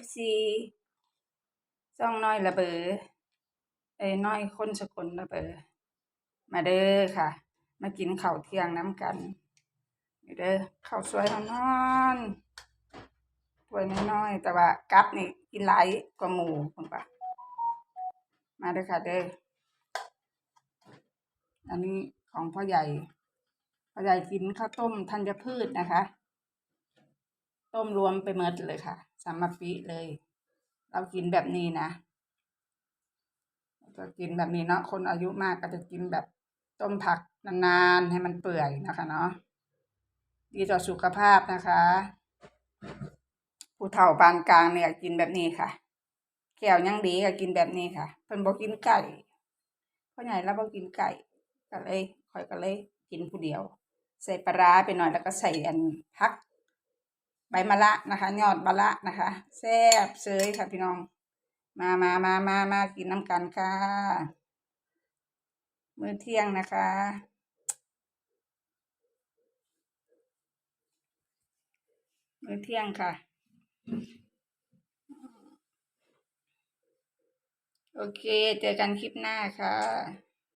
FC ซ่องน้อยระเบอเอ้ยน้อยคนสกลระเบอมาเด้อค่ะ มากินข้าวเที่ยงน้ำกันนี่เด้อข้าวสวยนอนๆถ้วยน้อยๆแต่ว่ากับนี่กินหลายกว่าหมูคุณปะมาเด้อค่ะเด้ออันนี้ของพ่อใหญ่พ่อใหญ่กินข้าวต้มธัญพืชนะคะ ต้มรวมไปเมดเลยค่ะ สามปีเลย เรากินแบบนี้นะจะกินแบบนี้เนาะคนอายุมากก็จะกินแบบต้มผักนานๆให้มันเปื่อยนะคะเนาะดีต่อสุขภาพนะคะผู้เฒ่าปานกลางเนี่ยกินแบบนี้ค่ะแก้วยังดีก็กินแบบนี้ค่ะ เพิ่นบอกกินไก่พ่อใหญ่แล้วบอกกินไก่ก็เลยคอยก็เลยกินผู้เดียว ใส่ปลาร้าไปหน่อยแล้วก็ใส่อันพัก ใบมะระนะคะ ยอดมะระนะคะแซ่บเซยค่ะพี่น้อง มามามามามากินน้ำกันค่ะมื้อเที่ยงนะคะมื้อเที่ยงค่ะ โอเค เจอกันคลิปหน้าค่ะ